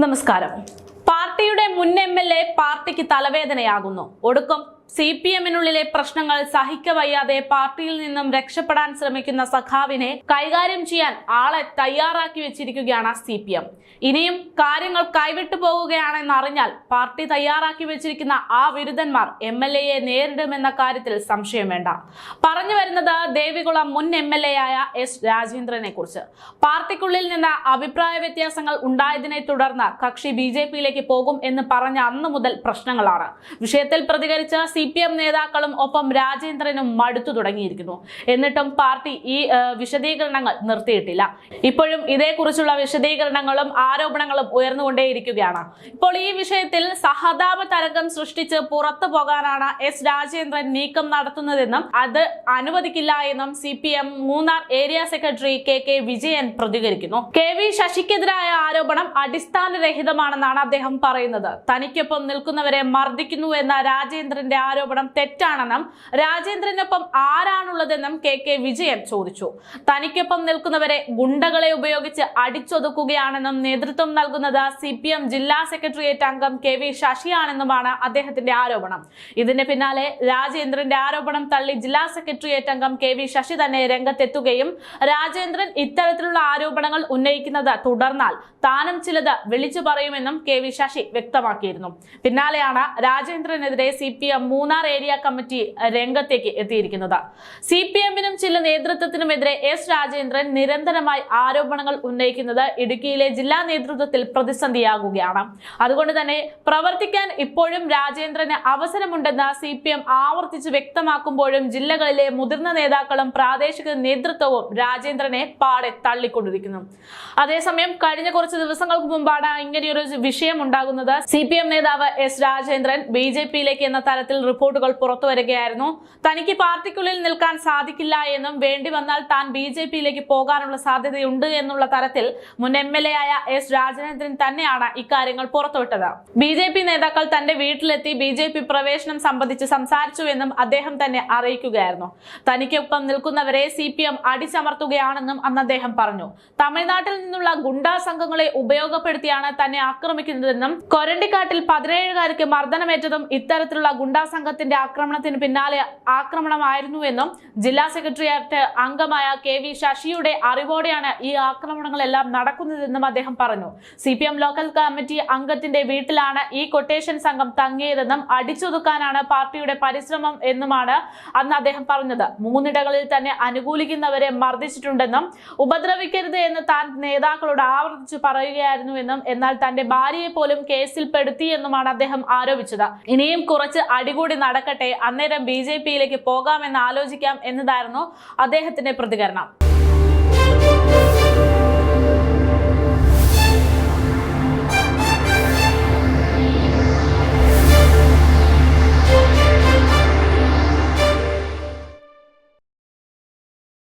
നമസ്കാരം. പാർട്ടിയുടെ മുൻ എം എൽ എ പാർട്ടിക്ക് തലവേദനയാകുന്നു. ഒടുക്കം സി പി എമ്മിനുള്ളിലെ പ്രശ്നങ്ങൾ സഹിക്കവയ്യാതെ പാർട്ടിയിൽ നിന്നും രക്ഷപ്പെടാൻ ശ്രമിക്കുന്ന സഖാവിനെ കൈകാര്യം ചെയ്യാൻ ആളെ തയ്യാറാക്കി വെച്ചിരിക്കുകയാണ് സി പി എം ഇനിയും കാര്യങ്ങൾ കൈവിട്ടു പോവുകയാണെന്ന് അറിഞ്ഞാൽ പാർട്ടി തയ്യാറാക്കി വെച്ചിരിക്കുന്ന ആ വിരുദ്ധന്മാർ എം എൽ എയെ നേരിടുമെന്ന കാര്യത്തിൽ സംശയം വേണ്ട. പറഞ്ഞു വരുന്നത് ദേവികുളം മുൻ എം എൽ എ ആയ എസ് രാജേന്ദ്രനെ കുറിച്ച്. പാർട്ടിക്കുള്ളിൽ നിന്ന് അഭിപ്രായ വ്യത്യാസങ്ങൾ ഉണ്ടായതിനെ തുടർന്ന് കക്ഷി ബി ജെ പിയിലേക്ക് പോകും എന്ന് പറഞ്ഞ അന്നു മുതൽ പ്രശ്നങ്ങളാണ്. വിഷയത്തിൽ പ്രതികരിച്ച സി പി എം നേതാക്കളും ഒപ്പം രാജേന്ദ്രനും മടുത്തു തുടങ്ങിയിരിക്കുന്നു. എന്നിട്ടും പാർട്ടി ഈ വിശദീകരണങ്ങൾ നിർത്തിയിട്ടില്ല. ഇപ്പോഴും ഇതേക്കുറിച്ചുള്ള വിശദീകരണങ്ങളും ആരോപണങ്ങളും ഉയർന്നുകൊണ്ടേയിരിക്കുകയാണ്. ഇപ്പോൾ ഈ വിഷയത്തിൽ സഹതാപ തരംഗം സൃഷ്ടിച്ച് പുറത്തു പോകാനാണ് എസ് രാജേന്ദ്രൻ നീക്കം നടത്തുന്നതെന്നും അത് അനുവദിക്കില്ല എന്നും C P M Munnar area secretary K K Vijayan പ്രതികരിക്കുന്നു. കെ വി ശശിക്കെതിരായ ആരോപണം അടിസ്ഥാനരഹിതമാണെന്നാണ് അദ്ദേഹം പറയുന്നത്. തനിക്കൊപ്പം നിൽക്കുന്നവരെ മർദ്ദിക്കുന്നു എന്ന രാജേന്ദ്രന്റെ ആരോപണം തെറ്റാണെന്നും രാജേന്ദ്രനൊപ്പം ആരാണുള്ളതെന്നും കെ കെ വിജയൻ ചോദിച്ചു. തനിക്കൊപ്പം നിൽക്കുന്നവരെ ഗുണ്ടകളെ ഉപയോഗിച്ച് അടിച്ചൊതുക്കുകയാണെന്നും നേതൃത്വം നൽകുന്നത് സി പി എം ജില്ലാ സെക്രട്ടേറിയറ്റ് അംഗം കെ വി ശശിയാണെന്നുമാണ് അദ്ദേഹത്തിന്റെ ആരോപണം. ഇതിന് പിന്നാലെ രാജേന്ദ്രന്റെ ആരോപണം തള്ളി ജില്ലാ സെക്രട്ടേറിയറ്റ് അംഗം കെ വി ശശി തന്നെ രംഗത്തെത്തുകയും രാജേന്ദ്രൻ ഇത്തരത്തിലുള്ള ആരോപണങ്ങൾ ഉന്നയിക്കുന്നത് തുടർന്നാൽ താനും ചിലത് വിളിച്ചു പറയുമെന്നും കെ വി ശശി വ്യക്തമാക്കിയിരുന്നു. പിന്നാലെയാണ് രാജേന്ദ്രനെതിരെ C P M Munnar area committee രംഗത്തേക്ക് എത്തിയിരിക്കുന്നത്. സി പി എമ്മിനും ചില നേതൃത്വത്തിനുമെതിരെ എസ് രാജേന്ദ്രൻ നിരന്തരമായി ആരോപണങ്ങൾ ഉന്നയിക്കുന്നത് ഇടുക്കിയിലെ ജില്ലാ നേതൃത്വത്തിൽ പ്രതിസന്ധിയാകുകയാണ്. അതുകൊണ്ട് തന്നെ പ്രവർത്തിക്കാൻ ഇപ്പോഴും രാജേന്ദ്രന് അവസരമുണ്ടെന്ന് സി പി എം ആവർത്തിച്ച് വ്യക്തമാക്കുമ്പോഴും ജില്ലകളിലെ മുതിർന്ന നേതാക്കളും പ്രാദേശിക നേതൃത്വവും രാജേന്ദ്രനെ പാടെ തള്ളിക്കൊണ്ടിരിക്കുന്നു. അതേസമയം കഴിഞ്ഞ കുറച്ച് ദിവസങ്ങൾക്ക് മുമ്പാണ് ഇങ്ങനെയൊരു വിഷയം ഉണ്ടാകുന്നത്. സി പി എം നേതാവ് എസ് രാജേന്ദ്രൻ ബി ജെ പിയിലേക്ക് എന്ന തരത്തിൽ റിപ്പോർട്ടുകൾ പുറത്തു വരികയായിരുന്നു. തനിക്ക് പാർട്ടിക്കുള്ളിൽ നിൽക്കാൻ സാധിക്കില്ല എന്നും വേണ്ടി വന്നാൽ താൻ ബി ജെ പിയിലേക്ക് പോകാനുള്ള സാധ്യതയുണ്ട് എന്നുള്ള തരത്തിൽ മുൻ എം എൽ എ ആയ എസ് രാജേന്ദ്രൻ തന്നെയാണ് ഇക്കാര്യങ്ങൾ പുറത്തുവിട്ടത്. ബി ജെ പി നേതാക്കൾ തന്റെ വീട്ടിലെത്തി ബി ജെ പി പ്രവേശനം സംബന്ധിച്ച് സംസാരിച്ചു എന്നും അദ്ദേഹം തന്നെ അറിയിക്കുകയായിരുന്നു. തനിക്കൊപ്പം നിൽക്കുന്നവരെ സി പി എം അടിച്ചമർത്തുകയാണെന്നും അന്ന് അദ്ദേഹം പറഞ്ഞു. തമിഴ്നാട്ടിൽ നിന്നുള്ള ഗുണ്ടാ സംഘങ്ങളെ ഉപയോഗപ്പെടുത്തിയാണ് തന്നെ ആക്രമിക്കുന്നതെന്നും കൊരണ്ടിക്കാട്ടിൽ പതിനേഴുകാർക്ക് മർദ്ദനമേറ്റതും ഇത്തരത്തിലുള്ള ഗുണ്ടാ സംഘത്തിന്റെ ആക്രമണത്തിന് പിന്നാലെ ആക്രമണമായിരുന്നുവെന്നും ജില്ലാ സെക്രട്ടേറിയറ്റ് അംഗമായ കെ വി ശശിയുടെ അറിവോടെയാണ് ഈ ആക്രമണങ്ങളെല്ലാം നടക്കുന്നതെന്നും അദ്ദേഹം പറഞ്ഞു. സി ലോക്കൽ കമ്മിറ്റി അംഗത്തിന്റെ വീട്ടിലാണ് ഈ കൊട്ടേഷൻ സംഘം തങ്ങിയതെന്നും അടിച്ചൊതുക്കാനാണ് പാർട്ടിയുടെ പരിശ്രമം എന്നുമാണ് അന്ന് അദ്ദേഹം പറഞ്ഞത്. മൂന്നിടകളിൽ തന്നെ അനുകൂലിക്കുന്നവരെ മർദ്ദിച്ചിട്ടുണ്ടെന്നും ഉപദ്രവിക്കരുത് എന്ന് താൻ നേതാക്കളോട് ആവർത്തിച്ച് പറയുകയായിരുന്നുവെന്നും എന്നാൽ തന്റെ ഭാര്യയെ പോലും കേസിൽ പെടുത്തിയെന്നുമാണ് അദ്ദേഹം ആരോപിച്ചത്. ഇനിയും കുറച്ച് അടികൂടി നടക്കട്ടെ. അന്നേരം ബി ജെ പിയിലേക്ക് പോകാമെന്ന് ആലോചിക്കാം എന്നതായിരുന്നു അദ്ദേഹത്തിന്റെ പ്രതികരണം.